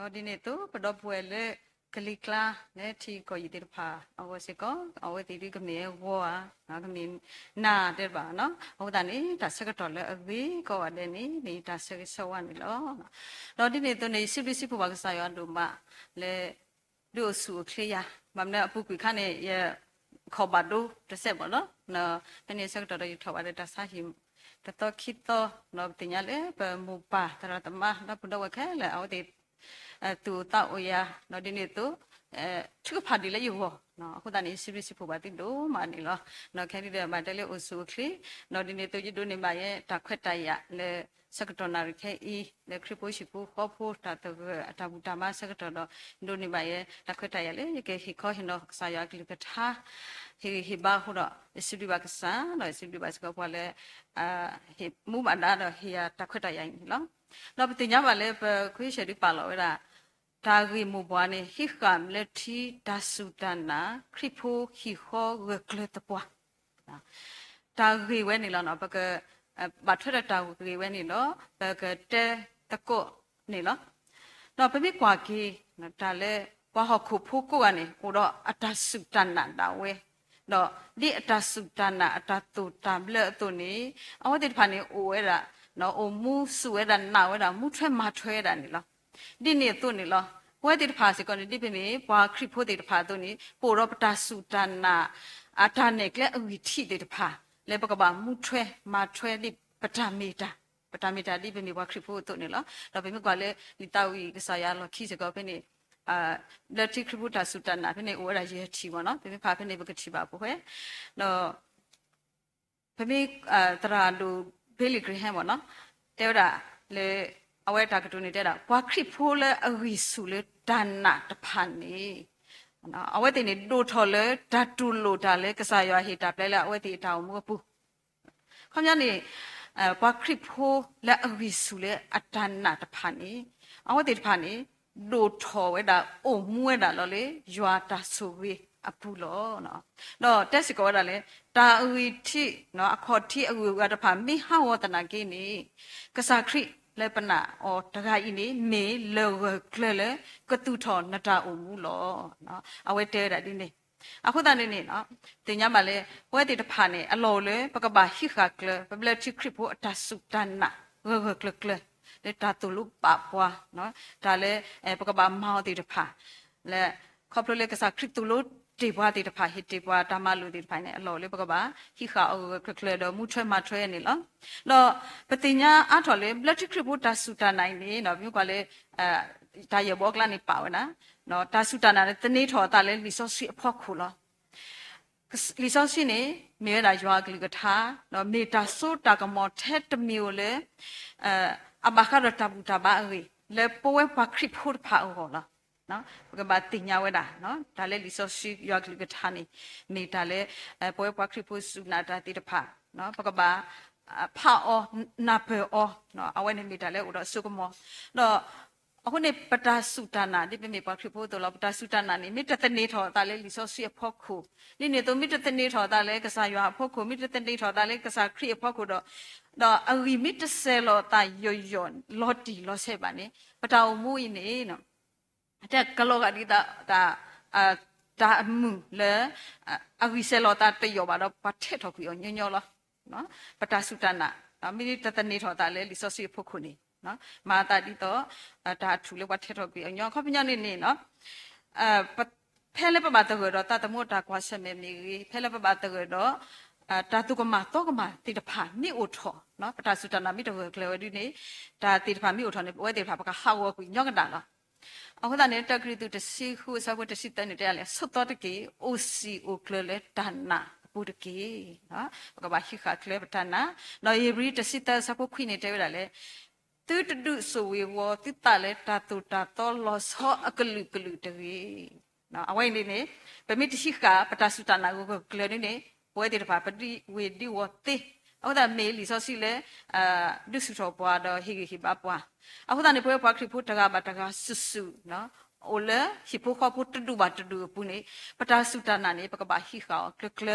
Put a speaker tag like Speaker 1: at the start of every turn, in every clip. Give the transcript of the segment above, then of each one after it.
Speaker 1: ဟောဒီနေ့တော့ပတော့ပွဲလေကလီကလာနဲ့တီကိုရည်တဲ့ဖာအဝစီကောအဝတီဒီကမေဝါနာကမေနာတဲ့ပါနော်ဟောတာနေဒါစကတော့လေအဝေးကောတဲ့နေနေတာစကဆောဝနေလောတော့ဒီနေ့တော့နေစစ်စစ်ဖို့ပါကစားရတော့မလေဒုစုခလျာမမနဲ့အပုကွေခနဲ့ရခေါ်ပါတော့တစ်ဆက်ပါနော်နော်တနေ့စကတော့ရထောက်ပါတဲ့ဒါစားဟိတတော့ခိတော့နော်တင်ရလေပမူပါတရတမနော်ဘုဒ္ဓဝခဲလေအော်ဒီအဲ သူတောက်ရနော်ဒီနေ့သူအဲသူဖာဒီလေယောနော်အခုတန်နေစီရီစီဖို့ပါတိတော့မနေလောနော်ခဲဒီတဲ့မတလေအဆူခလီနော်ဒီနေ့သူရဒုနေမရဲ့တခွက်တိုက်ရလေစကတော်နာရခဲဤလေခရပိုရှိဖို့ခေါ်ဖို့တာတော့အတဘူတာမစကတော်တော့ဒုနေမရဲ့တခွက်တိုက်ရလေကေခိခေါ်ဟင်တော့ဆာယာကလကထားဟေဟေဘာဟုတော့စီရီဘကဆာနော်စီရီဘစကပွားလေအာဟေမူမဒါတော့ဟေယာတခွက်တိုက်ရနော်တော့ပတင်ကြပါလေခွေးရှယ်ဒီပါလောရတာ ဂီမူဘွားနေဟိကမ်လက်တီဒါဆူတနာခရိဖိုဟီခောဝကလတပွားတာဂီဝဲနေလောနော်ဘကဘာထွက်တဲ့တာဂီဝဲနေလောဘကတဲတကောနေလောတော့ပပိကွာကီနော်ဒါလေဘွားဟခုဖိုးကိုကနေကိုတော့အတဆူတနာတာဝဲတော့ဒီအတဆူတနာအတတူတမ်လေအတူနေအဝတိဖာနေအိုဝဲတာနော်အိုမူဆူဝဲတာနာဝဲတာမူထွဲမထွဲတာနေလော ဒီနေသူနေလောဝဲတိတဖာစီကောနေဒီပေမေဘွာခရိဖို့တိတဖာသူနေပိုရောပတာဆူတနာအတာနေကလေအဝီထိတိတဖာလေပကဘာမူထွဲမထွဲလိပတာမီတာပတာမီတာဒီပေမေဘွာခရိဖို့သူနေလောတော့ပေမေကွာလေဒီတောက်ဝီကစားရလောခိစကောပေနေအာလက်တိခရဘုတာစုတနာဖိနေဝရရဲ့ချီပေါ့နော်ပြပြဖာဖိနေဘကချီပါပို့ဟဲ့နော်ဖမေအာတရာလူဘေလီဂရဟမ်ပေါ့နော်တဲဝတာလေ အဝဲတာကတူနေတဲ့တာဘွာခရဖိုးလေအဝီစုလေဒါနာတဖန်နေနော်အဝဲတင်နေဒိုထော်လေဓာတူလိုဒါလေကစားရွာဟီတာပလဲလေအဝဲတီတောင်မပူခေါင်းညနေအဲဘွာခရဖိုးလေအဝီစုလေအတန်နာတဖန်နေအဝဲတီတဖန်နေဒိုထော်ဝဲတာအိုမွဲတာလောလေရွာတာဆိုဝေးအပူလောနော်တော့တက်စကောတာလေတာအဝီတိနော်အခေါ်တိအဝီကတဖာမိဟဝတနာကိနေကစားခရိ လေပနာအော်တခါဤနေမေလောကလလေကတူထောနတာအုံမူလောနော်အဝဲတဲတာဒီနေအခုတန်နေနေနော်တင်ညမလဲဝဲတိတဖာနေအလော်လေပကဘာဟိခကလပဘလတိခရိဖို့အတဆုတနာဝဝကလကလလေတာတူလူပပွားနော်ဒါလေပကဘာမောတိတဖာလေခေါပလလေကစားခရိတူလို့ တေဘွားတေတဖာဟစ်တေဘွားတမလူတေတဖိုင်နဲ့အလော်လေးပကပါဟိခါအောကကလတော့မူထွဲမထွဲနေလောတော့ပတိညာအထော်လေး blood trip ဘုတာစုတာနိုင်နေတော့မြို့ကလည်းအဲဒါရဘောကလာနေပါဝနာနော်တာစုတာနာနဲ့တနေ့ထော်တာလဲလီဆော့စီအဖောက်ခုလောလီဆော့စီနေမြေရာရွာကလေးကထားနော်မေတာဆိုတာကမောထက်တမျိုးလေအဲအဘခရတာဘူတာဘာရီလေပိုဝဲပါခရစ်ဖို့ဖာအောလား နော်ဘကဘာတင်ညာဝဲတာနော်ဒါလည်း resource ရွာကလေးကထားနေနေတာလည်းအဲပွဲပွားခရဖို့စုနာတာတိတဖာနော်ဘကဘာဖာအောနာပေအောနော်အဝဲနေမိတာလည်းဥတော့စုကမောတော့အခုနေပတာစုတနာဒီပေမေပွားခရဖို့တော့ပတာစုတနာနေမိတတနေထော်ဒါလည်း resource အဖို့ခုနေနေတော့မိတတနေထော်ဒါလည်းကစားရွာအဖို့ခုမိတတနေထော်ဒါလည်းကစားခရအဖို့ခုတော့တော့အဝီမိတဆဲလောတာယောယောလော်တီလော်ဆဲပါနေပတာအမှုနေနော် တဲ့ကလောကဒီတာတာအာတာမှုလေအဝိဆလောတာတယောပါတော့ပတ်ထက်တော့ပြောညညောလောနော်ပတာစုတနာမိတတနေထောတာလေလီဆောစီဖို့ခုနေနော်မာတာဒီတော့ဒါထူလေပတ်ထက်တော့ပြောညောခေါပညာနေနေနော်အဖဲလေပပတကောတာတမို့တာကွာဆက်မေမီဖဲလေပပတကောအာတာတုကမတော့ကမတိတဖာနိအိုထောနော်ပတာစုတနာမိတော့ကလေဝဒီနေဒါတိတဖာမိအိုထောနေပွဲတိတဖာပကဟာဝကူညောကတာလား အခုတည်းတက်ကရီတူတစီခုစဘတစီတနေတယ်လေဆွတ်တော့တကေအိုစီအိုကလလေတနာပုဒကေနော်ဘကဘာခိခကလေပတနာနော်ယေဘရီတစီတစပုခွိနေတဲ့ရလေတူတူတူဆိုဝေဝတိတလေတာတူတာတော်လောဆောအကလူကလူတကေနော်အဝိုင်းနေနေပမိတရှိခပတဆုတနာကိုကလနေနေပွဲတဲ့ပါပတိဝေဒီဝတေ အခုဒါမေလီဆိုစီလေအာဒုစုတော်ပွားတော့ဟိဟိဘပွားအခုဒါနေပွဲပွားခရဖို့တကဘာတကဆုဆုနော်အိုလေဟိပိုခဖို့တဒူဘာတဒူပုနေပတာစုတနာနေပကဘာဟိခါကလကလ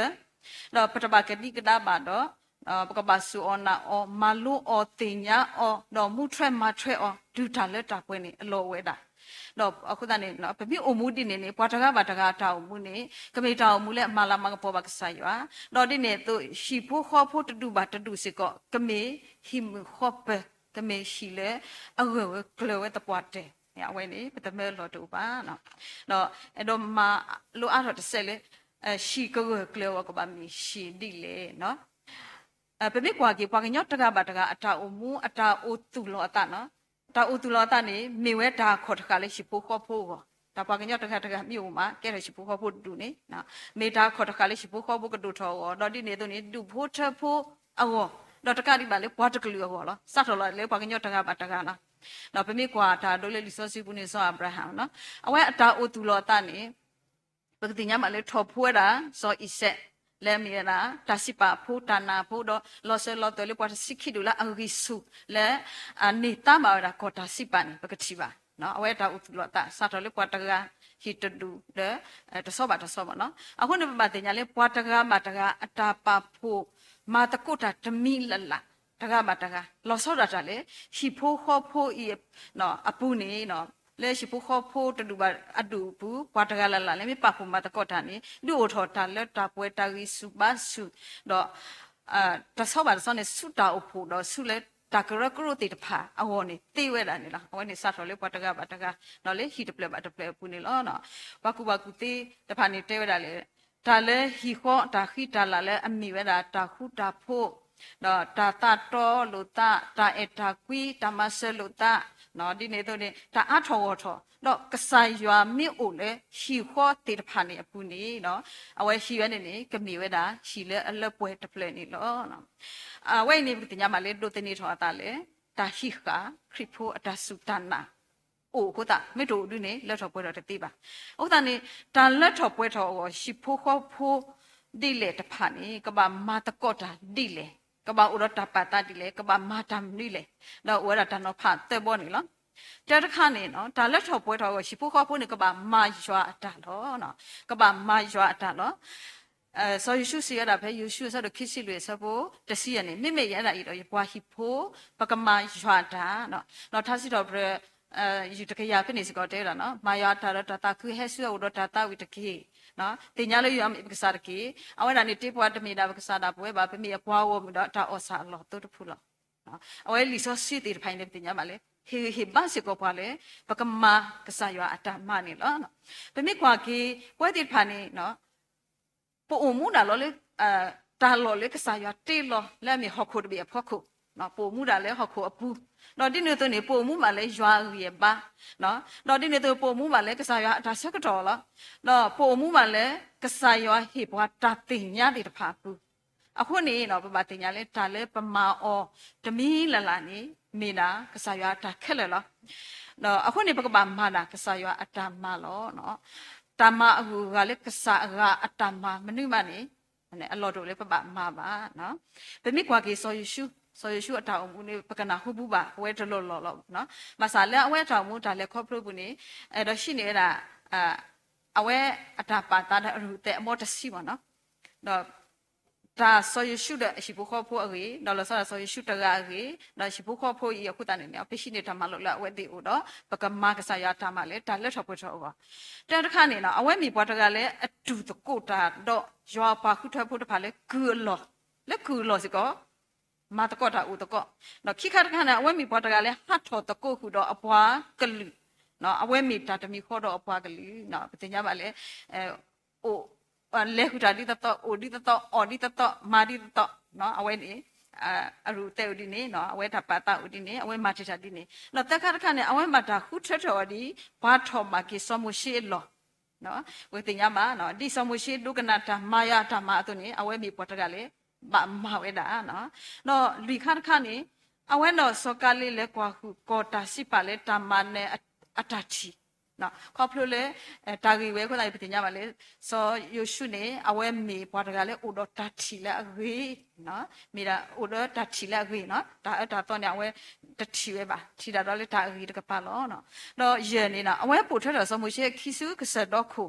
Speaker 1: တော့ပတဘာကတိကဒါဘာတော့အာပကပါဆူအောနာအောမာလူအောတင်ညာအောတော့မှုထွဲမထွဲအောဒူတာလက်တာပွဲနေအလောဝဲတာ တော့အခုတည်းနော်ပပိအမှုတင်နေနေပွားတကားပါတကားတောက်မှုနေကမေတောက်မှုလဲအမလာမကပေါ်ပါကဆိုင်ရွာတော့ဒီနေသူရှီဖို့ခေါ်ဖို့တူပါတူစကောကမေဟိမခေါ်ပကမေရှိလေအဝဲဝဲကလောဝဲတပွားတဲ့ရဝဲနေပတမဲလောတူပါနော်တော့အဲ့တော့မလိုအပ်တော့တစ်ဆက်လေအရှီကောကလောကပါမီရှီဒီလေနော်အပပိကွာကေပွားကညော့တကပါတကအတာအမှုအတာအိုတူလောအတနော် တာအိုတူလောအတနေမေဝဲတာခေါ်တကလေးရှိဖို့ခေါ်ဖို့ကောတာပွားကညော့တကတကမြို့မှာကဲရရှိဖို့ခေါ်ဖို့တူနေနော်မေတာခေါ်တကလေးရှိဖို့ခေါ်ဖို့ကတူထောတော့ဒီနေတော့နေတူဖို့ထဖို့အောတော့တကဒီပါလေပွားတကလူရောလောစတ်တော်လေပွားကညော့တကပါတကနော်နော်ပမိကွာတာတို့လေလီဆိုစီဘူးနေဆိုအဗရာဟမ်နော်အဝဲအတာအိုတူလောအတနေပကတိညမှာလေထော်ဖွဲတာဆိုအစ်ဆက် လဲမီရာတာစီပါဖူတာနာဖူတော့လောဆဲလောတယ်လေပွားစိခိဒူလာအဂိစုလဲအနေတမာရာကောတာစီပန်ပကတိပါနော်အဝဲတာဥတူလောတာစာတော်လေပွားတကဟီတဒူလေတဆောပါတဆောပါနော်အခုနေပါတင်ညာလေပွားတကမတကအတာပါဖူမာတကုတာတမီလလာတကမတကလောဆောတာလေဟီဖိုခောဖိုဤနော်အပူနေနော် လဲရှိဖို့ခေါ်ဖို့တူပါအတူဘူးဘွားတကလာလာလဲမပဖို့မတကောတာနေဒူထော်တာလက်တာပွဲတာရီစုပါစုတော့အာတဆောပါဆောနေစုတာအဖို့တော့စုလဲတာကရကရတိတဖာအဝေါ်နေတေးဝဲတာနေလားအဝဲနေစတော်လေဘွားတကပါတကနော်လေဟီတပလက်ပါတပလက်ပူနေလောနော်ဘကူဘကူတေးတဖာနေတေးဝဲတာလေဒါလဲဟီခေါတာခိတာလာလဲအမိဝဲတာတာခုတာဖို့တော့တာတာတော်လူတာတာအတာကွီတမဆဲလူတာ နော်ဒီနေတော့နေဒါအထော်ဝထော်တော့ကဆိုင်ရွာမြင့်အိုလေရှီခေါ်တေတဖာနေအပူနေနော်အဝဲရှီရွနေနေကမီဝဲတာရှီလဲအလက်ပွဲတပလက်နေလောနော်အဝဲနေပညာမလေးတို့တနေထော်တာလေတာဟိခာခရိဖိုအတဆုတနာအိုကိုတာမေတို့ဒုနေလက်ထော်ပွဲတော်တတိပါဥဒ္ဒနေတာလက်ထော်ပွဲတော်ကိုရှီဖိုခေါ်ဖိုဒီလေတဖာနေကဘာမာတကော့တာဒီလေ ကဘာဥရတပတာဒီလေကဘာမာတမ်နီလေတော့ဝရတနောဖတ်တဲ့ဘောနေလောတဲတခါနေနော်ဒါလက်ထော်ပွဲတော်ကိုရှိဖို့ခေါ်ဖို့နေကဘာမာရွာအတာလောနော်ကဘာမာရွာအတာလောအဲဆိုယေရှုစီရတာပဲယေရှုဆိုတော့ခစ်စီလွေစဖို့တစီရနေမိမိရတာဤတော့ဘွာဟိဖို့ပကမာရွာတာနော်နော်ထားစီတော့ဘရအဲယူတကရဖြစ်နေစကောတဲတာနော်မာယာတာရတာခုဟဲဆူဝဒတာတာဝိတကေ နော်တင်ညာလို့ရမပကစားတကေအဝဲတာနေတေပွားတမီတာပကစားတာပွဲပါပမီအပွားဝမတော့တာအော်ဆာလောတုတ်ဖူလောနော်အဝဲလီဆိုစီတီဖိုင်နေတင်ညာမလေးဟေဟေဘာစကောပွားလေပကမာကစားရအတမနေလောနော်ပမီကွာကေပွဲတိဖာနေနော်ပိုအမှုနာလောလေအာတာလောလေကစားရတေလောလက်မီဟော့ခုတဘီအဖော့ခု နော်ပိုမှုတာလဲဟော့ခုအပူတော့ဒီနေ့တော့နေပိုမှုမှလဲရွာရပါနော်တော့ဒီနေ့တော့ပိုမှုမှလဲကစားရအတာဆက်တော်လားတော့ပိုမှုမှလဲကစားရဟေဘွားတာတင်ညာဒီတဖာပူအခုနေတော့ပပတင်ညာလဲဒါလဲပမာအောတမီလလာနေမိနာကစားရတာခက်လဲလားတော့အခုနေပကပမာနာကစားရအတမလောနော်တမအခုကလည်းကစားကအတမမနုမနေအလော်တို့လေပပမာပါနော်ဗမိကွာကေဆိုယေရှု ဆိုယေရှုအတောင်မှုနေပကနာဟုတ်ဘူးပါအဝဲတလို့လော်လော်နော်မဆာလဲအဝဲတောင်မှုဒါလဲခေါပရုဘူးနေအဲ့တော့ရှိနေတာအာအဝဲအတာပါတာတဲ့အရူတဲ့အမောတစီပါနော်တော့ဒါဆိုယေရှုတဲ့အရှိဖို့ခေါ်ဖို့အကြီးတော့လောဆာဆိုယေရှုတကအကြီးတော့ရှိဖို့ခေါ်ဖို့ရခုတန်နေနေပရှိနေတာမလို့လားအဝဲတိဦးတော့ပကမာကဆာရတာမလဲဒါလက်ထော်ပွတ်ထော်ပါတဲ့တခါနေနော်အဝဲမီပွားတကလည်းအတူတကိုတာတော့ရွာပါခုထွက်ဖို့တဖာလဲကူလောလက်ကူလောစကော မာတကောတာဦးတကောနော်ခိခတ်ခါနာအဝဲမီပွားတကလည်းဟတ်ထော်တကိုခုတော့အပွားကလူနော်အဝဲမီတာတမီခေါ်တော့အပွားကလူနော်ပတင်ကြပါလေအဲအိုလဲခုတာဒီတတော့အိုဒီတတော့အော်ဒီတတော့မာဒီတတော့နော်အဝဲနေအာအရူတဲဦးဒီနေနော်အဝဲတာပါတာဦးဒီနေအဝဲမာချချဒီနေနော်တက်ခါတခါနဲ့အဝဲမာတာခုထထော်ဒီဘာထော်မာကေစမှုရှိလောနော်ဝေတင်ရမှာနော်ဒီစမှုရှိဒုကနာတာမာယာတာမာအတုနေအဝဲမီပေါ်တကလေ မမဝဲတာနော်နော်လူခါတခါနေအဝဲတော့စောကလေးလဲကွာခုကောတာစီပါလဲတာမနဲ့အတချီ နော်ခေါပလိုလေတာဂီဝဲခွလိုက်ပြင်ကြပါလေဆိုယိုရှုနေအဝဲမေဘွားတကလည်းအိုတော့တတ်ချီလာဂေနော်မိရာအိုတော့တတ်ချီလာဂေနော်ဒါအဲ့ဒါတော့ညအဝဲတချီပဲပါချီတာတော့လေတာအီတကပါလောနော်တော့ယေနေနာအဝဲပို့ထွက်တော့စမှုရှိခီစုကစတော့ခု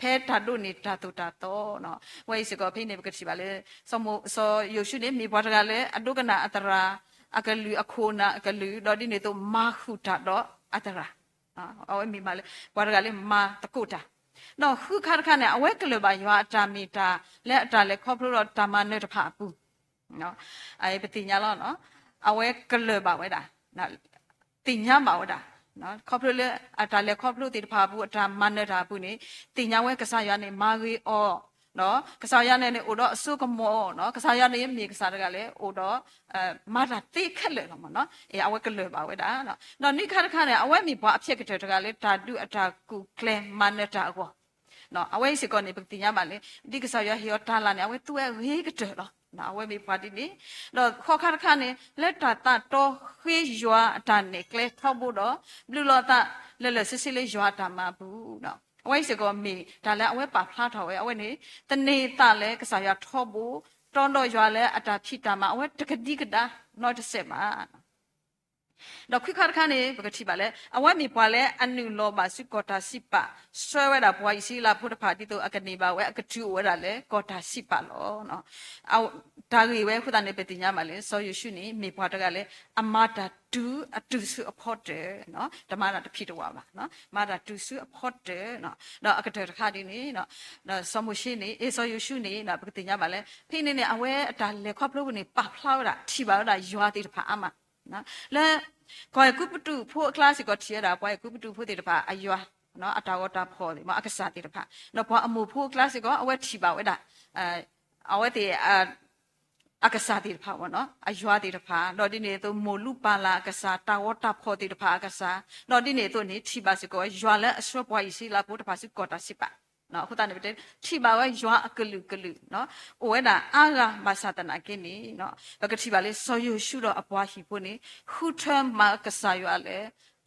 Speaker 1: ဖဲတာတို့နေတာတူတာတော့နော်ဝဲစကောဖိနေပကတိပါလေစမှုစောယုရှုနေမိဘွားတကလည်းအတုကနာအတရာအကလူအခိုနာအကလူတော့ဒီနေတော့မာခုတာတော့အတရာ အဝဲမိမလေဘွားတကလည်းမာတကုတာနော်ခုခါတခါနဲ့အဝဲကလပါရွာအတာမီတာလက်အတာလက်ခေါပလို့တော့တာမနဲ့တဖာပူနော်အဲပတိညာလောနော်အဝဲကလပါဝဲတာနော်တင်ညာပါဝဲတာနော်ခေါပလို့လေအတာလက်ခေါပလို့တိတဖာပူအတာမနဲ့တာပူနေတင်ညာဝဲကစားရနေမာဂီအော် နော်ကစားရနေနေအိုတော့အစုကမောနော်ကစားရနေမြေကစားတကလည်းအိုတော့အဲမာတာတိခက်လေတော့မနော်အေအဝဲကလွယ်ပါဝဲတာနော်နော်နိခါတခါနဲ့အဝဲမိဘအဖြစ်ကတဲ့တကလည်းဓာတုအတာကုကလဲမနတာကောနော်အဝဲစကောနေပတိညာပါလေဒီကစားရဟီယတာလာနေအဝဲသူ့ရဲ့ဝေးကတဲ့တော့နော်အဝဲမိဘတိနေတော့ခေါခါတခါနဲ့လက်တာတတော့ခေးရွာအတာနေကလဲထောက်ဖို့တော့ဘလူလောတာလဲလဲစစ်စစ်လေးရွာတာမှာဘူးနော် အဝဲစကောမေဒါလည်းအဝဲပါဖလားထော်ဝဲအဝဲနေတနေတာလဲကစားရထော့ဖို့တောင်းတော့ရွာလဲအတာဖြစ်တာမှာအဝဲတကတိကတာတော့တစ်ဆက်မှာတော့ခွခါခါနေပကတိပါလေအဝဲမီပွာလဲအနုလောပါစုကောတာစိပဆွဲဝဲတာဘွားစီလာဖုတဖာတိတော့အကနေပါဝဲအကတူဝဲတာလေကောတာစိပလောနော်အောဒါကြီးဝဲခုတနေပတိညာမလဲဆောယရှုနေမေဘွားတကလည်းအမတာ တူအတူစုအဖို့တယ်နော်ဓမ္မတာတဖြစ်တော့ပါနော်မာတာတူစုအဖို့တယ်နော်တော့အကတဲ့ခါဒီနေနော်တော့ဆောမရှိနေအေဆောယရှုနေနော်ပကတိညာမလဲဖိနေနေအဝဲအတာလေခေါပလို့နေပဖလောက်တာထိပါတော့တာရွာတိတဖာအမနော်လဲကိုယ်ကုပတုဖို့ကလစ်ကိုတီရတာကိုယ်ကုပတုဖို့တိတဖာအရွာနော်အတာဝတာဖို့ဒီမအကစားတိတဖာနော်ဘောအမှုဖို့ကလစ်ကိုအဝဲထိပါဝဲတာအဲအဝဲတိ အအကစားတိတဖာဝနော်အရွာတိတဖာတော့ဒီနေတော့မိုလူပါလာအကစားတာဝတာဖို့တိတဖာအကစားတော့ဒီနေတော့နေထိပါစကိုရွာလဲအဆွပွားရှိလာဖို့တဖာစကောတာစိပါနော်ခုတနေပြထိပါဝဲရွာအကလူကလူနော်အိုဝဲတာအာဂမသတနာကိနေနော်ဘကတိပါလေဆောယုရှုတော့အပွားရှိဖို့နေခုထမကဆာရွာလေ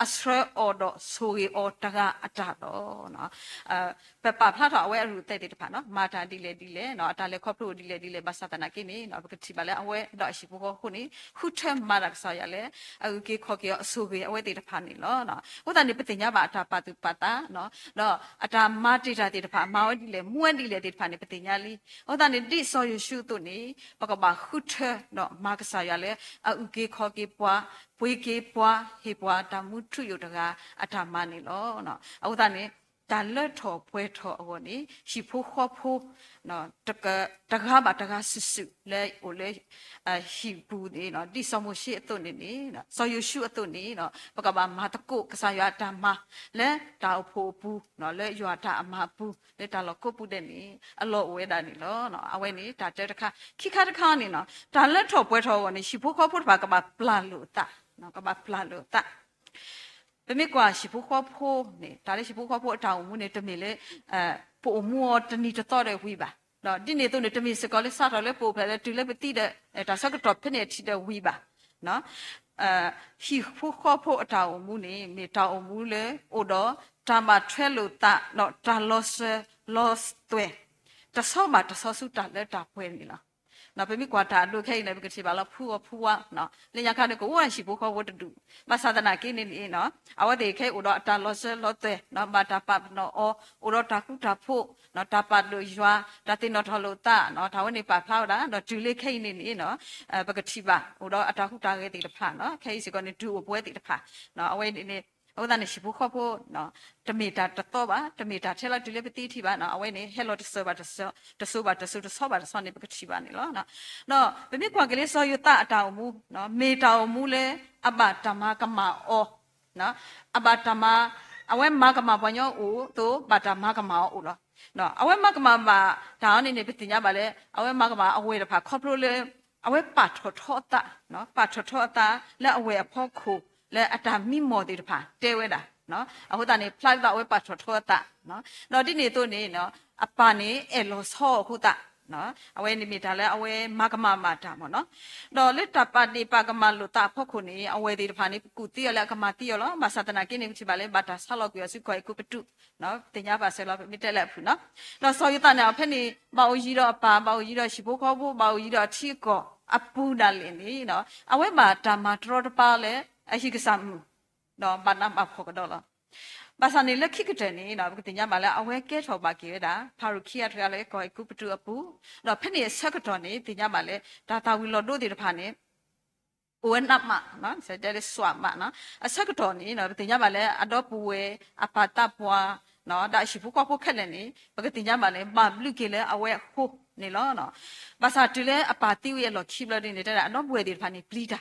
Speaker 1: အစရအော်တော့ဆိုရီအော်တကအတတော့နော်အဲပပဖလာတော့အဝဲအရူတဲ့တဲ့တဖာနော်မာတာဒီလေဒီလေနော်အတလေခေါပလို့ဒီလေဒီလေဘာသတနာကိနေနော်ဘကတိပါလေအဝဲတော့ရှိဖို့ခုနေခုထမရကဆာရလေအခုကေခေါကေအဆိုရီအဝဲတဲ့တဖာနေလောနော်ဟိုတန်ဒီပတိညာပါအတာပါတုပတာနော်တော့အတာမာတိတာတဲ့တဖာမာဝဒီလေမွန်းဒီလေတဲ့တဖာနေပတိညာလီဟိုတန်ဒီတိဆောယရှုတုနေပကပါခုထနော်မာကဆာရလေအခုကေခေါကေပွားပွေကေပွားဟေပွားတမှုထုယုတကအထာမနေလောနော်အခုတနေဒါလက်ထော်ပွဲထော်အဝနေရှိဖို့ခေါ်ဖို့နော်တကတကားပါတကားဆစ်စုလဲဟိုလဲအရှိဘူးနေနော်တိဆောင်မရှိအတုနေနေနော်ဆောယရှုအတုနေနော်ပကဘာမာတကုကဆာယတာမလဲတာဖို့ဘူးနော်လဲယွာတာအမဘူးလဲတာလောကုပုတဲ့နေအလောဝဲတာနေလောနော်အဝဲနေတာတဲ့တခါခိခါတခါနေနော်ဒါလက်ထော်ပွဲထော်ဝနေရှိဖို့ခေါ်ဖို့ဘာကဘာပလာလို့တာ နော်ကဘာပလာလို့တာပမေကွာရှိဖို့ခေါ်ဖို့နေတာလည်းရှိဖို့ခေါ်ဖို့အတောင်မှုနေတမီလေအဲပို့မောတနီတတော့တဲ့ဝီပါတော့ဒီနေတော့နေတမီစကောလေးစားတော့လေပို့ဖလဲတူလေပတိတဲ့ဒါစကတော့ဖနေတီတဲ့ဝီပါနော်အဲဟီဖို့ခေါ်ဖို့အတောင်မှုနေမေတောင်မှုလေအိုတော့တမထွဲလို့တာတော့တာလော့စ်လော့စ်တွေတဆောမတဆောစုတာလက်တာပွဲနေလား နော်ပမိကွာတာတို့ခဲနေပြီကတိပါလားဖူဖူဝနော်လင်ညာခါကိုဝရှိဖို့ခေါ်ဝတ်တူမဆဒနာကိနေနေနော်အဝတေခဲဥတော့အတာလောဆလောတဲ့နော်မတာပနော်အောဥတော့တာခုတာဖို့နော်တာပတ်လို့ရွာတာတင်နော်ထလို့တာနော်ဒါဝနေပါဖောက်တာနော်ဒူလေးခဲနေနေနော်အဲပကတိပါဥတော့အ တာခုတာခဲတိတဖာနော်ခဲစီကနေဒူပွဲတိတဖာနော်အဝဲနေဥဒနေရှိဖို့ခေါ်ဖို့နော်တမီတာတတော့ပါတမီတာထဲလာဒီလေပတိထိပါနော်အဝဲနေဟဲလိုတဆောပါတဆောတဆောပါတဆောတဆောပါတဆောနေပကတိပါနေလောနော်နော်ဘမိကွာကလေးဆောယတအတောင်မူနော်မေတောင်မူလေအဘတမကမအောနော်အဘတမအဝဲမကမဘညောဦးတို့ဘာတမကမအောဦးလောနော်အဝဲမကမမှာဒါအနေနဲ့ပတိညာပါလေအဝဲမကမအဝဲတဖာခေါပလိုလေအဝဲပတ်ထောထောတာနော်ပတ်ထောထောတာလက်အဝဲအဖို့ခု လဲအတာမိမော်တေတဖာတဲဝဲတာနော်အခုတန်နေ flight တော့ဝဲပတ်ထောထောတာနော်တော့ဒီနေတော့နေနော်အပနေအလောဆောအခုတာနော်အဝဲနိမိတာလဲအဝဲမကမမာတာပေါ့နော်တော့လက်တပတိပကမလုတာဖို့ခုနေအဝဲဒီတဖာနေကုတိရလဲကမတိရလောမသတနာကိနေချပါလဲဘာတာဆလောက်ပြစုခွိုင်ကုပတုနော်တင်ညာပါဆဲလောက်မိတက်လက်ဖူနော်တော့ဆောရတနေအဖက်နေမောင်ကြီးတော့အပါမောင်ကြီးတော့ရှိဖို့ခေါ်ဖို့မောင်ကြီးတော့ထီကောအပူဒါလင်းနေနော်အဝဲမှာဓမ္မတော်တပါလဲ အဟိကစမ်နော်ဘာနာမဖို့ကတော့လားဘာသာနေလက်ခိကတဲ့နေနော်ဘကတင်ကြပါလဲအဝဲကဲထော်ပါကေတာဖာရုခိယထရလဲကိုကုပတူအပူတော့ဖက်နေဆက်ကတော့နေတင်ကြပါလဲဒါတာဝီလော်တို့ဒီတဖာနေဝဲနပ်မနော်ဆက်တဲ့ဆွာမနော်အဆက်ကတော့နေနော်တင်ကြပါလဲအတော့ပူဝဲအပါတပွားနော်ဒါရှိဖို့ကောဖို့ခက်လည်းနေဘကတင်ကြပါလဲမဘလူကေလဲအဝဲဟုတ်နေလောနော်ဘာသာတူလဲအပါတိဝဲလော်ခိဘလနေတဲ့အတော့ဘွဲဒီတဖာနေပလီတာ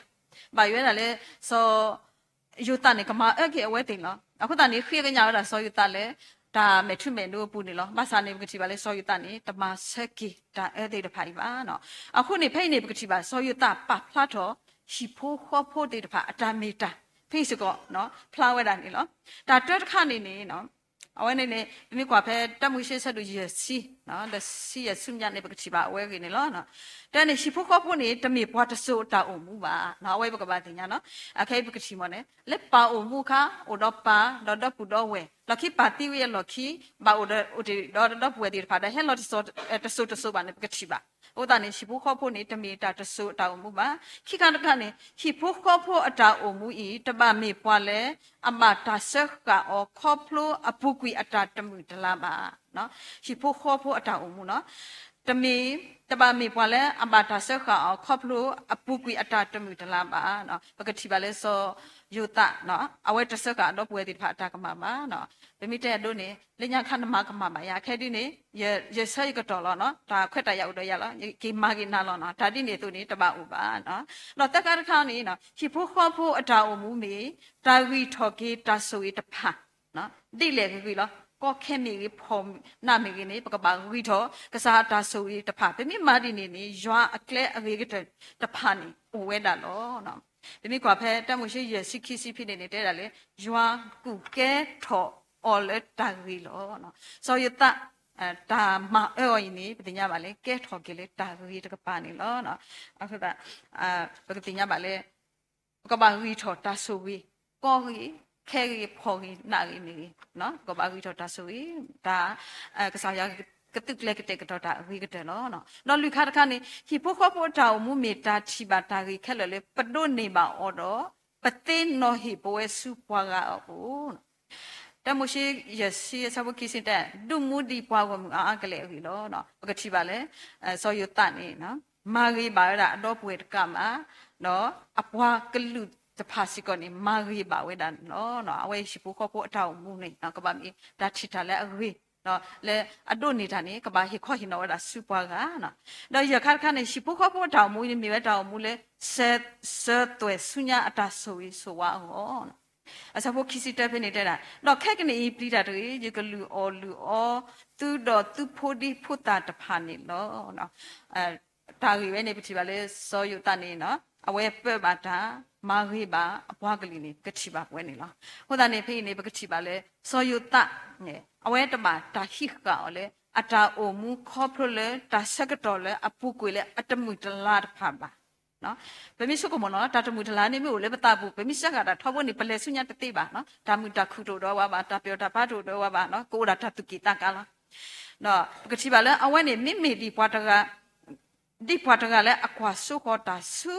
Speaker 1: ဘာရွဲတာလဲဆိုယူတနေကမအဲ့ကေအဝဲတင်လောအခုတန်နေခေကညာရတာဆိုယူတလဲဒါမေထုမေနိုပူနေလောဘာသာနေပကတိပါလဲဆိုယူတနေတမဆက်ကီဒါအဲ့ဒီတဖိုင်ပါနော်အခုနေဖိနေပကတိပါဆိုယူတပဖလာတော့ရှိဖို့ခေါ်ဖို့ဒီတဖာအတမီတာဖိစကောနော်ဖလာဝဲတာနေလောဒါတွဲတစ်ခါနေနေနော် အဝဲနေနေမိကွာဖဲတမှုရှိဆက်လူကြီးစီနော်လက်စီရဆုညနေပကတိပါအဝဲကနေလောနော်တန်နေရှိဖို့ခေါ်ဖို့နေတမေဘွားတဆူတာအုံမူပါနော်အဝဲပကပါတင်ညာနော်အခဲပကတိမနေလက်ပါအုံမူခါအိုတော့ပါတော့တော့ပူတော့ဝဲလခိပါတိဝဲလခိဘာအိုတော့အိုဒီတော့တော့ဝဲဒီဖာတဲ့ဟဲလော်တဆူတဆူတဆူပါနေပကတိပါ ဥဒနေရှိဖို့ခေါ်ဖို့နေတမေတာတဆူတာအုံမူပါခိကနကနေရှိဖို့ခေါ်ဖို့အတာအုံမူဤတပမေပွားလဲအမတာဆက်ကောခေါ်ဖလိုအပုကွီအတာတမှုတလာပါနော်ရှိဖို့ခေါ်ဖို့အတာအုံမူနော် တမေတပါမေပွာလဲအမတာဆက်ကောခေါ်ဖလိုအပုကွီအတာတမှုတလာပါနော်ပကတိပါလဲစောယုတနော်အဝဲတဆက်ကတော့ပွဲတိဖာအတာကမှာပါနော်ဗမိတဲ့တို့နေလညာခဏမကမှာမရခဲဒီနေရရဆက်ကတော့လောနော်ဒါခွက်တရောက်တော့ရလောကိမာကိနာလောနော်ဒါတိနေသူနေတပဥပါနော်တော့တက္ကရခါနေနော်ဟိဖို့ခေါ်ဖို့အတာအမှုမေတာဝီထော်ကေတဆူတဖာနော်တိလေပြီလော ကောခဲမီကြီးဖုံနာမီကြီးနေပကပန်ဝီတော့ကစားတာဆိုရီတဖာပြမိမာဒီနေနေရွာအကလဲအဝေကတဲ့တဖာနေဝဲတာလောနော်ပြမိကွာဖဲတက်မှုရှိရစီခီစီဖိနေနေတဲတာလေရွာကုကဲထော်အော်လက်တာရီလောနော်ဆိုရတာဒါမအော်နေပတိညာပါလေကဲထော်ကလေးတာရီတကပန်နေလောနော်အခုကအာပတိညာပါလေကပန်ဝီထော်တာဆိုဝီကောရီ ခဲရီဖော်ရီနာရီနေနော်ကဘာဝီထော်တာဆူဝီဒါအဲကစားရကတုကလကတဲ့ကတော့တာဝီကတဲ့နော်နော်နော်လူခါတခါနေဟိဖို့ခေါ်ဖို့တောင်မူမေတာချီပါတာရီခက်လလေပဒုနေပါအော်တော့ပသိနော်ဟိပွဲစုပွားကအော်တမရှိရစီဆဘကိစတဲ့ဒုမူဒီပွားကမအားကလေးဟီလောနော်ပကတိပါလေအဲဆောယတနေနော်မာဂီပါရအတော့ပွေတကမှာနော်အပွားကလူ တဖာစီကောနေမာဂီပါဝဲတာနော်နော်အဝဲရှိဖို့ခေါ်ဖို့အထောက်မှုနေနော်ကပါမီဒါချီတာလဲအဝေးနော်လေအဒုနေတာနေကဘာဟိခေါဟိနောဒါစူပွားကနော်တော့ရခါခါနေရှိဖို့ခေါ်ဖို့တောင်မူနေမြဲတောင်မူလဲဆက်ဆက်တွဲဆုညာအတာဆိုရီဆိုဝါဟောနော်အစဖို့ခီစီတက်ဖြစ်နေတဲ့တာတော့ခက်ကနေပြိတာတွေဒီကလူအော်လူအော်သူတော့သူဖို့ဒီဖုတာတဖာနေလောနော်အဲ တာကြီးပဲနေပြချပါလေစောယုတနေနော်အဝဲပဲ့ပါတာမာဂိပါအဘွားကလေးနေကတိပါဝဲနေလားဟိုတာနေဖိနေပကတိပါလေစောယုတနေအဝဲတမတာဟိကောလေအတာအိုမူခေါပရလေတာစကတော်လေအပုကွေလေအတမှုတလာတဖာပါနော်ဗမိစုကမနော်တာတမှုတလာနေမျိုးလေပတာဘူးဗမိစက်ကတာထောဖို့နေပလေဆုညာတတိပါနော်တာမှုတခုတို့တော့ဝါပါတာပြောတာဘာတို့တော့ဝါပါနော်ကိုရာတတုကိတကလာနော်ပကတိပါလေအဝဲနေမိမိဒီပွားတက ဒီပွားတကလည်းအကွာဆုခေါ်တာဆု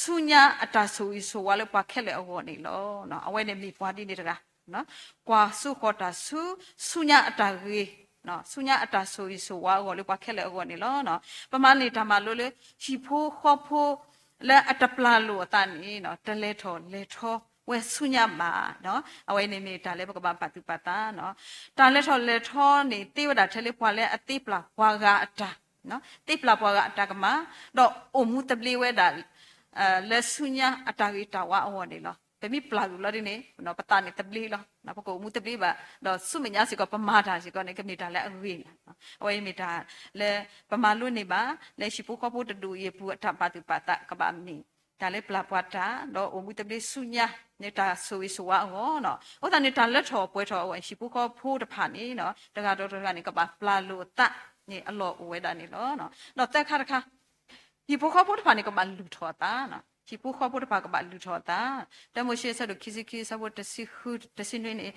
Speaker 1: ဆုညာအတာဆူဤဆိုဝါလေပွားခက်လေအဝေါ်နေလောနော်အဝဲနေမိပွားဒီနေတကနော်ကွာဆုခေါ်တာဆုဆုညာအတာကြီးနော်ဆုညာအတာဆူဤဆိုဝါကိုလေပွားခက်လေအဝေါ်နေလောနော်ပမာနေတမလို့လေချီဖိုးခေါ်ဖိုးလဲအတပလာလို့အတန်နေနော်တလဲထော်လဲထော်ဝဲဆုညမှာနော်အဝဲနေနေတာလဲပကပပတုပတာနော်တာလဲထော်လဲထော်နေတေဝတာထဲလေးပွားလဲအတိပလာပွားကအတာ နော်တိပလာပွားကအတာကမှာတော့အမှုတပလီဝဲတာအဲလက်ဆုညာအတာကြီးတာဝအဝနေလောပမိပလာလူလာဒီနေနော်ပတာနေတပလီလောနော်ပကောမှုတပလီပါတော့ဆုမညာစီကပမာတာစီကနေကမိတာလဲအဝေးအဝေးမိတာလဲပမာလွနေပါလဲရှိပုခဖို့တူရေပူအထပါတုပတာကပါမီဒါလေပလာပွားတာတော့အမှုတပလီဆုညာနေတာဆိုဝီဆိုဝါဟောနော်ဥဒနေတာလက်ထော်ပွဲထော်ဝရှိပုခဖို့တဖာနေနော်တကတော့တကနေကပါပလာလူတ နေအလောဝဲတာနေလောနော်တော့တက်ခါတခါဒီပုခဖို့တဖာနေကပါလူထော်တာနော်ဟိပူခေါ်ဖို့တပါကပါလူထောတာတမိုရှိဆတ်တို့ခီစီခီဆတ်ဖို့တစီခုတစီနွေနေ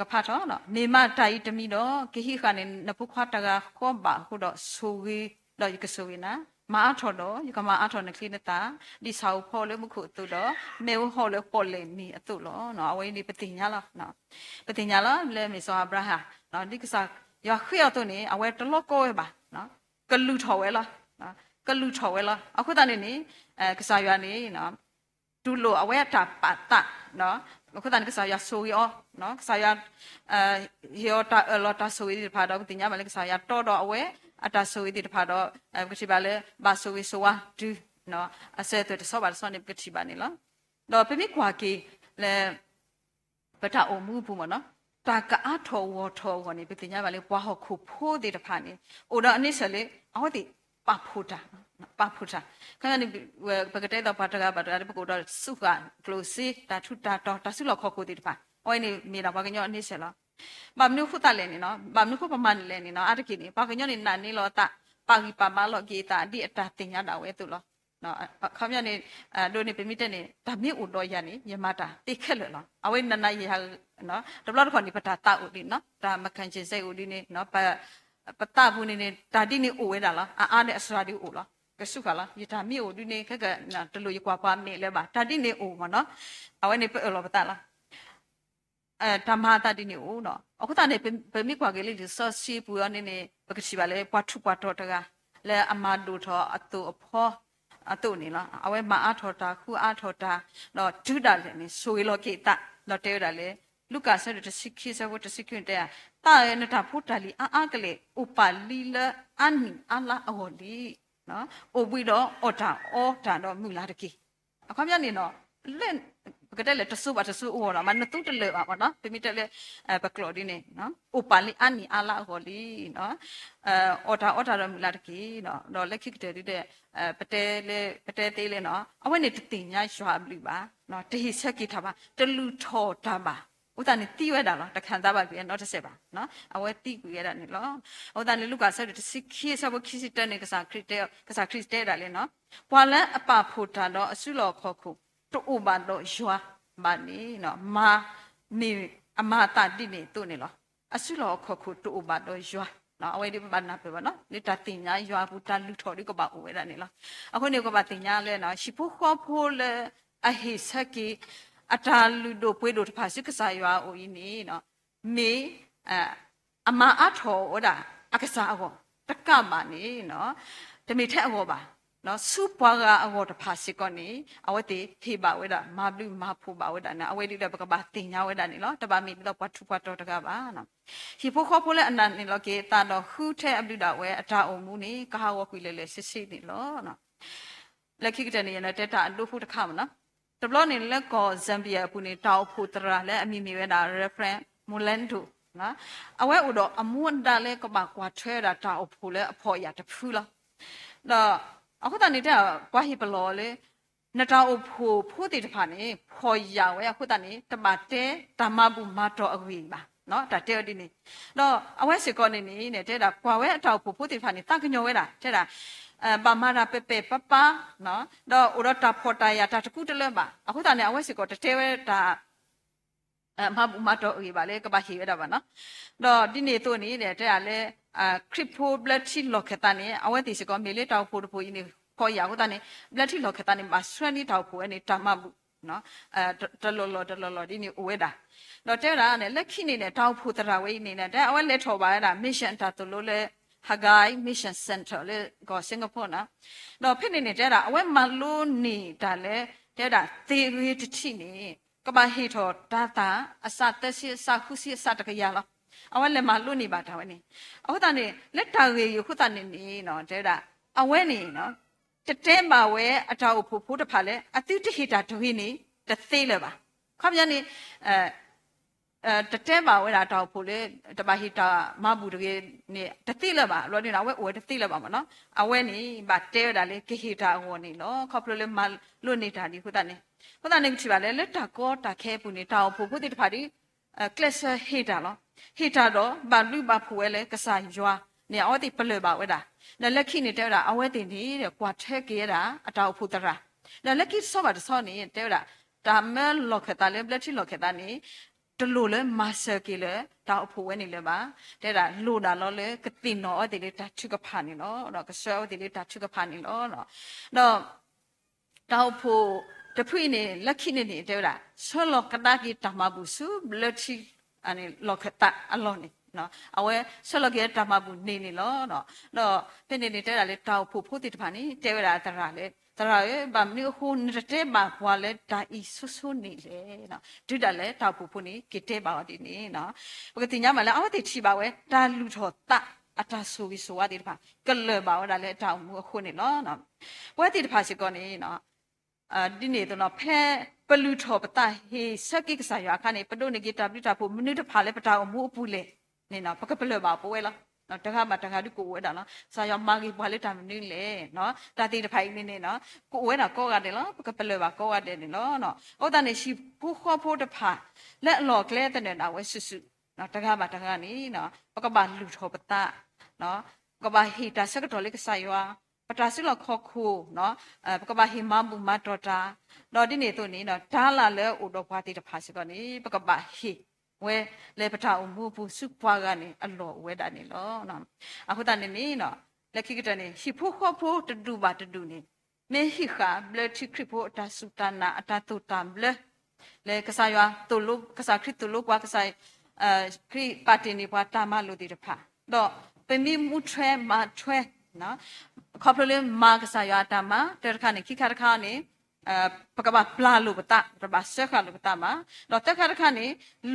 Speaker 1: ကဖတ်တော့နော်နေမတိုင်တမီတော့ကိဟိခါနေနပုခွားတကခေါ်ပါခုတော့ဆူဝီတော့ကဆူဝီနာမာထော်တော့ယကမာအထော်နခိနတာဒီဆောက်ဖော်လေမခုတူတော့မေဟောလေပေါ်လေနီအတူလောနော်အဝိနေပတိညာလားနော်ပတိညာလားလဲမေဆောအဗရာဟာနော်ဒီကစား ရခွေရတော့နေအဝဲတလော့ကိုပဲနော်ကလူထော်ဝဲလားနော်ကလူထော်ဝဲလားအခုတည်းနေအဲကစားရနေနော်တူလို့အဝဲတာပတ်တာနော်အခုတည်းကစားရဆိုရောနော်ကစားရအဲရောတာလော်တာဆိုရဒီဖာတော့ပတိညာမလဲကစားရတော့တော့အဝဲအတာဆိုရဒီဖာတော့အဲကတိပါလေဘာဆိုရဆိုဝါဒူနော်အစဲတဲ့ဆောပါဆောနေကတိပါနေလားတော့ပြမိကွာကေလဲပထအမှုဘူးမနော် တာကအထောဝထောဝနေပတိညာပါလေဘွားဟခုဖိုးတဲ့တဖာနေအိုတော့အနည်းစလေအော်ဒီပဖူတာပဖူတာခဏနေပကတဲ့တော့ပါတကပါတကပကိုတော့စုက close တာထုတာတော့တဆုလောက်ခေါ်ကိုတဲ့တဖာအိုင်းနေမိတာဘာကညောအနည်းစလားဘာမနုခုတလည်းနေနော်ဘာမနုခုပမာလည်းနေနော်အတကိနေဘာကညောနေနာနေလောတာပါဂီပါမလောကေတာဒီအတာတင်ရတာဝဲသူလော နော်ခမရနေအဲတို့နေပြမိတဲ့နေဒါမြင့်ဦးတော့ရနေမြမတာတိခက်လို့နော်အဝိနနရနော်ဒဘလတ်ခွန်ဒီပတာတာဦးဒီနော်ဒါမကန်ချင်စိတ်ဦးဒီနေနော်ပပတဘူးနေနေဒါတိနေဦးဝဲတာလားအာအားနဲ့အစရာဒီဦးလားကဆုခလာယထာမြင့်ဦးဒီနေခက်ကတလူရကွာကွာနေလဲပါဒါတိနေဦးမနော်အဝိနေပလောပတာလားအဲဓမ္မတာတိနေဦးနော်အခုတနေ့ဗမိကွာကလေးဒီဆော့စီပူရနေနေပကတိပါလေပွားထုပွားတော့တကလဲအမဒူထောအတူအဖော အတုနေလားအဝဲမအားထောတာခုအားထောတာတော့ဒုတာလည်းနေဆိုရလို့ကေတာတော့တဲရလေလူကာဆရတစိခိဆဝတစိခွင့်တဲ့တာရနတာဖုတလီအာအကလေဥပါလီလအန်အလာအော်လီနော်အိုဘီတော့အော်တာအော်တာတော့မူလာတကီအခမရနေတော့လက် ကတဲ့လေတဆူပါတဆူအော်လာမနတူတလေပါမနော်ပြမိတယ်လေဘကလော်ဒီနေနော်ဥပါလီအန်နီအလာအော်လီနော်အဲအော်တာအော်တာတော့မူလာတကီနော်တော့လက်ခိကတဲ့တဲ့အဲပတဲလေပတဲသေးလေနော်အဝဲနေတတင်ညာရွာပြီပါနော်တဟိဆက်ကိထားပါတလူထော်တာပါဥဒ္ဒနေတီးရတာလားတခံသားပါပြီနော်တစ်ဆက်ပါနော်အဝဲတီးကူရတာနေလောဥဒ္ဒနေလူကဆက်တစိခိဆဘခိစတနေကစားခရစ်တဲကစားခရစ်တဲတာလေနော်ဘွာလန်အပဖို့တာတော့အဆုလောခေါ်ခု တူဘာတော့ရွာပါနေနော်မာနေအမတာတိနေသူ့နေလောအဆုလောခေါ်ခုတူဘာတော့ရွာနော်အဝဲဒီဘာနာပဲပါနော်လေတာတင်ညာရွာဘူးတာလူထော်ဒီကပါဦးဝဲတာနေလားအခုနေကပါတင်ညာလဲနော်ရှိဖို့ခေါ်ဖို့လဲအဟိစကီအတာလူတို့ပွေးတို့တဖာစစ်ကစားရွာအိုကြီးနေနော်မေအအမအထော်ဟောတာအကစားအောတကမနေနော်တမိထက်အောပါ နော်စူပါကအဝတ်တဖာစစ်ကောနေအဝတ်တေဖေပါဝဲတာမဘလူမဖူပါဝဲတာနာအဝဲတိတဲ့ဘကပါတင်ညာဝဲတာနေနော်တပါမီတော့ပတ်ထူပတ်တော့တကပါနော်ဟီဖိုခေါ်ဖိုလဲအနန်နေလောကေတာတော့ဟူထဲအဘလူတာဝဲအတာအုံမူနေကဟာဝကွေလဲလဲစစ်စစ်နေလောနော်လက်ခိကတနေရတဲ့တက်တာအလို့ဖို့တခါမနော်တဘလနေလက်ကောဇမ်ဘီယာပူနေတောက်ဖို့တရာလဲအမိမိဝဲတာ reference မူလန်တူနော်အဝဲဥတော့အမွန်တာလဲကပါကွာထွဲတာတောက်ဖို့လဲအဖို့ရတဖူးလားတော့ အခုတနေတဲ့ကွာဟီဘလောလေနတောက်ဖို့ဖို့တေတဖာနေဖော်ရဝဲအခုတနေတမတဲဓမ္မဘူးမတော်အဝေးပါနော်ဒါတဲ့ဒီနေတော့အဝဲစီကောနေနေနဲ့တဲ့တာကွာဝဲအတောက်ဖို့ဖို့တေတဖာနေတန်ကညောဝဲတာတဲ့တာအဲဘာမာရာပေပေပပနော်တော့ဥရတာဖော်တာရတာတခုတလဲပါအခုတနေအဝဲစီကောတတဲဝဲဒါ အမဘူးမတော်အေးပါလေကပါဟီရတာပါနော်တော့ဒီနေတို့နေတဲ့တဲ့ကလည်းအာခရစ်ဖိုဘလက်ချီလော့ခတာနေအဝဲတီစကောမေလေတောက်ဖို့ဖို့နေခေါ်ရဟုတ်တယ်ဘလက်ချီလော့ခတာနေမဆွမ်းနေတောက်ဖို့အနေတမဘူးနော်အဲတလောလောတလောလောဒီနေဝဲတာတော့တဲ့တာနဲ့လက်ခိနေနဲ့တောက်ဖို့တရာဝဲနေနဲ့တဲ့အဝဲလက်ထော်ပါရတာ mission တာတလို့လေ Hagai Mission Center လေကိုစင်ကာပူနော်တော့ဖြစ်နေနေတဲ့တာအဝဲမလို့နေတာလေတဲ့တာသေရီတတိနေ ကဘာဟီထောဒါတာအစတက်စီစခုစီစတကရလားအဝဲလည်းမလို့နေပါတာဝဲနေအခုတည်းလက်တာရေခုတည်းနေနေနော်တဲ့တာအဝဲနေနော်တတဲမှာဝဲအထောက်ဖို့ဖို့တဖာလဲအတိတဟိတာဒွေနေတသေးလဲပါခမရနေအဲအဲတတဲပါဝဲတာတောက်ဖို့လေတပါဟီတာမဘူးတကယ်နေတတိလဲပါလောနေတာဝဲဝဲတတိလဲပါမနော်အဝဲနေပါတဲတာလေကေဟီတာဟောနေလောခေါပလိုလေမလွတ်နေတာဒီခုတနေ ခုတနေချီပါလေလက်တာကောတာခဲပူနေတောက်ဖို့ခုတိတဖာဒီအဲကလစ်ဆာဟီတာလောဟီတာတော့ဘာလူဘာဖူဝဲလေကစားရွာနေအော်ဒီပလွပါဝဲတာနဲ့လက်ခိနေတဲ့တာအဝဲတင်နေတဲ့ကွာထဲကေရတာအတောက်ဖို့တရာနဲ့လက်ခိစောပါတစောနေတဲတာဒါမဲလော်ခတာလေဘလက်ချီလော်ခတာနေတလူလေမာဆာကီလေတောက်ဖို့ဝဲနေလေပါတဲ့ဒါလူတာလောလေကတိနောအတေလေတချုကဖာနေလောတော့ကဆောအတေလေတချုကဖာနေလောတော့တော့တောက်ဖို့ တဖွိနေလက်ခိနေနေတဲ့ဒါဆောလောကတာကီတမဘူးစုလက်ချိအနေလောကတာအလောနေနော်အဝဲဆောလောကီတမဘူးနေနေလောတော့တော့ဖိနေနေတဲ့ဒါလေတောက်ဖို့ဖို့တိတဖာနေတဲရတာတရာလေတရာရဲ့ဗမီဟိုနေတဲ့ဘာဘွာလဲဒါဤဆဆနေလေနော်ဒုတလဲတောက်ဖို့ဖို့နေကတဲ့ပါဒီနေနော်ပကတိညမလဲအဝတိချီပါဝဲဒါလူထောတအတာဆိုပြီးဆိုရတဲ့တဖာကလပါဝဒါလဲတောက်မှုခုနေလောနော်ဝဲတိတဖာရှိကောနေနော် အာဒီနေတော့ဖဲပလူထောပတာဟေစကိကဆာရခါနေပဒုနေကတာပလိတာဖို့မနုတဖာလဲပတာအမှုအပူလေနေနော်ပကပလပါပိုးဝဲလားနော်တခါမှတခါဒီကိုဝဲတာနော်ဆာရမာဂီဘွာလေးတာမနင်းလေနော်တာတိတဖိုင်နေနေနော်ကိုဝဲတာကောကတယ်နော်ပကပလပါကောကတယ်နော်နော်ဩတာနေရှိဖူခေါ်ဖို့တဖာလက်အလော်ကလဲတဲ့နေတာဝဲဆွဆွနော်တခါမှတခါနေနော်ပကပါလူထောပတာနော်ကဘာဟီတာစကတော်လေးကဆာယော ပတာစီလခေါခုနော်အဲပကဘာဟီမမူမတော်တာတော့ဒီနေတော့နေနော်ဒါလာလဲဥတော်ဘွားတိတဖာစကနေပကဘာဟီဝဲလေပတာအမှုဘူးစုပွားကနေအလောဝဲတာနေလောနော်အခုတနေနေနော်လက်ခိကတနေဟိဖို့ခေါ်ဖို့တတူပါတတူနေမေဟိခာဘလတိခရဖို့အတဆုတနာအတတုတံဘလလေကစားရွာတူလုကစားခရတူလုကွာကစားအဲခရပါတင်နေပွားတာမလို့ဒီတဖာတော့ပမိမှုထွဲမထွဲနော် ခေါပလလေမာကစားရွာတာမတဲ့ခါနေခိခါတခါနေ uh ပကဘာပလာလို့ပတာပဘာဆက်ခါလို့ပတာမှာတော့တက်ခါတခါနေ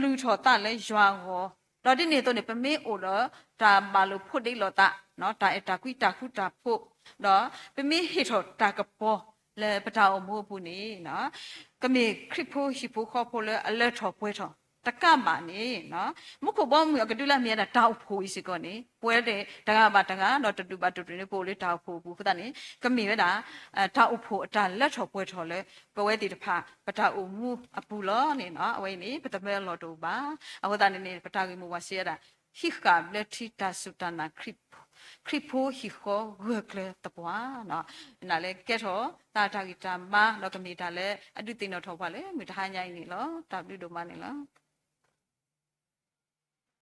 Speaker 1: လူထော်တလဲရွာဟောတော့ဒီနေတော့နေပမေအိုတော့ဒါမလို့ဖုတ်တိလောတာနော်ဒါအတာကွီတာခုတာဖို့တော့ပမေဟေထော်တာကပေါ်လဲပတာအမိုးဘူးနေနော်ကမေခရစ်ဖို့ဟိဖို့ခေါ်ဖို့လဲအလက်ထော်ပွဲထော် တကမာနေနော်မခုဘောမူကတူလာမြဲတာတောက်ဖို့စီကောနေပွဲတဲ့တကပါတကတော့တူပါတူတူနေပို့လေတောက်ဖို့ဘူးခသနေကမီရတာအဲတောက်ဖို့အတလက်ထော်ပွဲထော်လဲပဝဲတီတဖပတာအမှုအပူလောနေနော်အဝိနေပတမဲလောတူပါအဝဒနေနေပတာကီမူဝစီရတာဟိကဘလက်တီတာစုတနာခရစ်ခရစ်ဖိုဟီခိုဝက်ကလေတပွားနော်နာလေကဲတော့တာတာဂီတာမတော့ကမီတာလေအတုတင်တော့ထောက်ပါလေမိတဟညိုင်းနေလောတာပြုတို့မနေလော